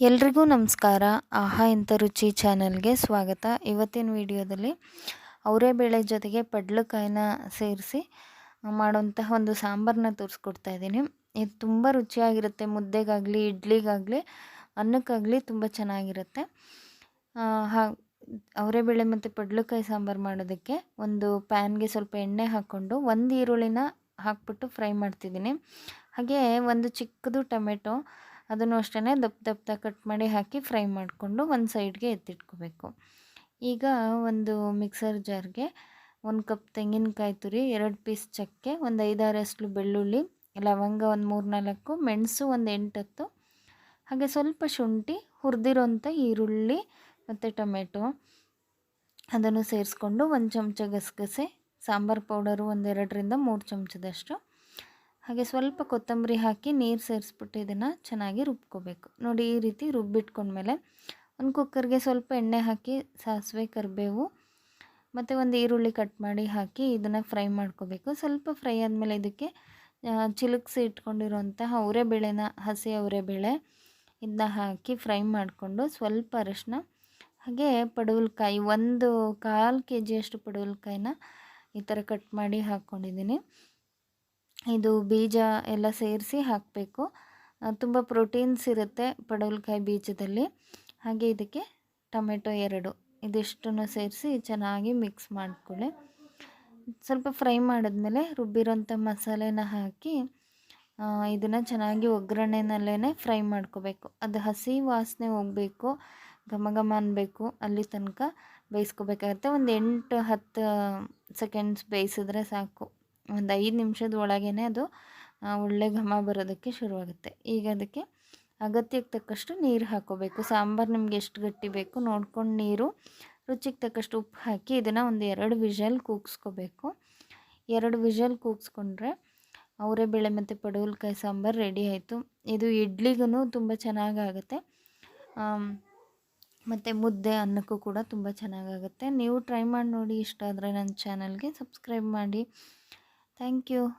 ಎಲ್ರಿಗೂ ನಮಸ್ಕಾರ. ಆಹಾ ಇಂಥ ರುಚಿ ಚಾನಲ್ಗೆ ಸ್ವಾಗತ. ಇವತ್ತಿನ ವಿಡಿಯೋದಲ್ಲಿ ಅವರೇ ಬೇಳೆ ಜೊತೆಗೆ ಪಡ್ಲಕಾಯಿನ ಸೇರಿಸಿ ಮಾಡುವಂತಹ ಒಂದು ಸಾಂಬಾರನ್ನ ತೋರಿಸ್ಕೊಡ್ತಾ ಇದ್ದೀನಿ. ಇದು ತುಂಬ ರುಚಿಯಾಗಿರುತ್ತೆ. ಮುದ್ದೆಗಾಗಲಿ, ಇಡ್ಲಿಗಾಗಲಿ, ಅನ್ನಕ್ಕಾಗಲಿ ತುಂಬ ಚೆನ್ನಾಗಿರುತ್ತೆ. ಹಾ ಅವರೆಬೇಳೆ ಮತ್ತು ಪಡ್ಲಕಾಯಿ ಸಾಂಬಾರು ಮಾಡೋದಕ್ಕೆ ಒಂದು ಪ್ಯಾನ್ಗೆ ಸ್ವಲ್ಪ ಎಣ್ಣೆ ಹಾಕ್ಕೊಂಡು ಒಂದು ಈರುಳ್ಳಿನ ಹಾಕ್ಬಿಟ್ಟು ಫ್ರೈ ಮಾಡ್ತಿದ್ದೀನಿ. ಹಾಗೆ ಒಂದು ಚಿಕ್ಕದು ಟೊಮೆಟೊ ಅದನ್ನು ಅಷ್ಟೇ ದಪ್ಪ ದಪ್ಪ ಕಟ್ ಮಾಡಿ ಹಾಕಿ ಫ್ರೈ ಮಾಡಿಕೊಂಡು ಒಂದು ಸೈಡ್ಗೆ ಎತ್ತಿಟ್ಕೋಬೇಕು. ಈಗ ಒಂದು ಮಿಕ್ಸರ್ ಜಾರ್ಗೆ ಒಂದು ಕಪ್ ತೆಂಗಿನಕಾಯಿ ತುರಿ, ಎರಡು ಪೀಸ್ ಚಕ್ಕೆ, ಒಂದು ಐದಾರಷ್ಟು ಬೆಳ್ಳುಳ್ಳಿ, ಲವಂಗ ಒಂದು ಮೂರು ನಾಲ್ಕು, ಮೆಣಸು ಒಂದು ಎಂಟತ್ತು ಹಾಗೆ ಸ್ವಲ್ಪ ಶುಂಠಿ, ಹುರಿದಿರೋಂಥ ಈರುಳ್ಳಿ ಮತ್ತು ಟೊಮೆಟೊ ಅದನ್ನು ಸೇರಿಸ್ಕೊಂಡು ಒಂದು ಚಮಚ ಗಸಗಸೆ, ಸಾಂಬಾರು ಪೌಡರು ಒಂದೆರಡರಿಂದ ಮೂರು ಚಮಚದಷ್ಟು ಹಾಗೆ ಸ್ವಲ್ಪ ಕೊತ್ತಂಬರಿ ಹಾಕಿ ನೀರು ಸೇರಿಸ್ಬಿಟ್ಟು ಇದನ್ನು ಚೆನ್ನಾಗಿ ರುಬ್ಕೋಬೇಕು. ನೋಡಿ ಈ ರೀತಿ ರುಬ್ಬಿಟ್ಕೊಂಡ್ಮೇಲೆ ಒಂದು ಕುಕ್ಕರ್ಗೆ ಸ್ವಲ್ಪ ಎಣ್ಣೆ ಹಾಕಿ ಸಾಸಿವೆ, ಕರಿಬೇವು ಮತ್ತು ಒಂದು ಈರುಳ್ಳಿ ಕಟ್ ಮಾಡಿ ಹಾಕಿ ಇದನ್ನು ಫ್ರೈ ಮಾಡ್ಕೋಬೇಕು. ಸ್ವಲ್ಪ ಫ್ರೈ ಆದಮೇಲೆ ಇದಕ್ಕೆ ಚಿಲುಕ್ಸಿ ಇಟ್ಕೊಂಡಿರುವಂತಹ ಅವರೆಬೇಳೆನ, ಹಸಿ ಅವರೆಬೇಳೆ ಇದನ್ನ ಹಾಕಿ ಫ್ರೈ ಮಾಡಿಕೊಂಡು ಸ್ವಲ್ಪ ಅರಶಿನ, ಹಾಗೆ ಪಡವಲಕಾಯಿ, ಒಂದು ಕಾಲು ಕೆ ಜಿಯಷ್ಟು ಪಡವಲಕಾಯಿನ ಈ ಥರ ಕಟ್ ಮಾಡಿ ಹಾಕ್ಕೊಂಡಿದ್ದೀನಿ ಇದು ಬೀಜ ಎಲ್ಲ ಸೇರಿಸಿ ಹಾಕಬೇಕು. ತುಂಬ ಪ್ರೋಟೀನ್ಸ್ ಇರುತ್ತೆ ಪಡವಲಕಾಯಿ ಬೀಜದಲ್ಲಿ. ಹಾಗೆ ಇದಕ್ಕೆ ಟೊಮೆಟೊ ಎರಡು, ಇದಿಷ್ಟನ್ನು ಸೇರಿಸಿ ಚೆನ್ನಾಗಿ ಮಿಕ್ಸ್ ಮಾಡಿಕೊಳ್ಳಿ. ಸ್ವಲ್ಪ ಫ್ರೈ ಮಾಡಿದ್ಮೇಲೆ ರುಬ್ಬಿರೋಂಥ ಮಸಾಲೆನ ಹಾಕಿ ಇದನ್ನು ಚೆನ್ನಾಗಿ ಒಗ್ಗರಣೆನಲ್ಲೇ ಫ್ರೈ ಮಾಡ್ಕೋಬೇಕು. ಅದು ಹಸಿ ವಾಸನೆ ಹೋಗಬೇಕು, ಘಮ ಘಮ ಅನ್ನಬೇಕು ಅಲ್ಲಿ ತನಕ ಬೇಯಿಸ್ಕೋಬೇಕಾಗತ್ತೆ. ಒಂದು ಎಂಟು ಹತ್ತು ಸೆಕೆಂಡ್ಸ್ ಬೇಯಿಸಿದ್ರೆ ಸಾಕು. ಒಂದು ಐದು ನಿಮಿಷದ ಒಳಗೇ ಅದು ಒಳ್ಳೆ ಘಮ ಬರೋದಕ್ಕೆ ಶುರುವಾಗುತ್ತೆ. ಈಗ ಅದಕ್ಕೆ ಅಗತ್ಯಕ್ಕೆ ತಕ್ಕಷ್ಟು ನೀರು ಹಾಕೋಬೇಕು. ಸಾಂಬಾರು ನಿಮ್ಗೆ ಎಷ್ಟು ಗಟ್ಟಿ ಬೇಕು ನೋಡ್ಕೊಂಡು ನೀರು, ರುಚಿಗೆ ತಕ್ಕಷ್ಟು ಉಪ್ಪು ಹಾಕಿ ಇದನ್ನು ಒಂದು ಎರಡು ವಿಷಲ್ ಕೂಗಿಸ್ಕೋಬೇಕು. ಎರಡು ವಿಷಲ್ ಕೂಗಿಸ್ಕೊಂಡ್ರೆ ಅವರೇ ಬೇಳೆ ಮತ್ತು ಪಡವಲಕಾಯಿ ಸಾಂಬಾರು ರೆಡಿ ಆಯಿತು. ಇದು ಇಡ್ಲಿಗೂ ತುಂಬ ಚೆನ್ನಾಗಾಗುತ್ತೆ. ಮತ್ತು ಮುದ್ದೆ ಅನ್ನಕ್ಕೂ ಕೂಡ ತುಂಬ ಚೆನ್ನಾಗಾಗುತ್ತೆ. ನೀವು ಟ್ರೈ ಮಾಡಿ ನೋಡಿ, ಇಷ್ಟ ಆದರೆ ನನ್ನ ಚಾನಲ್ಗೆ ಸಬ್ಸ್ಕ್ರೈಬ್ ಮಾಡಿ. Thank you.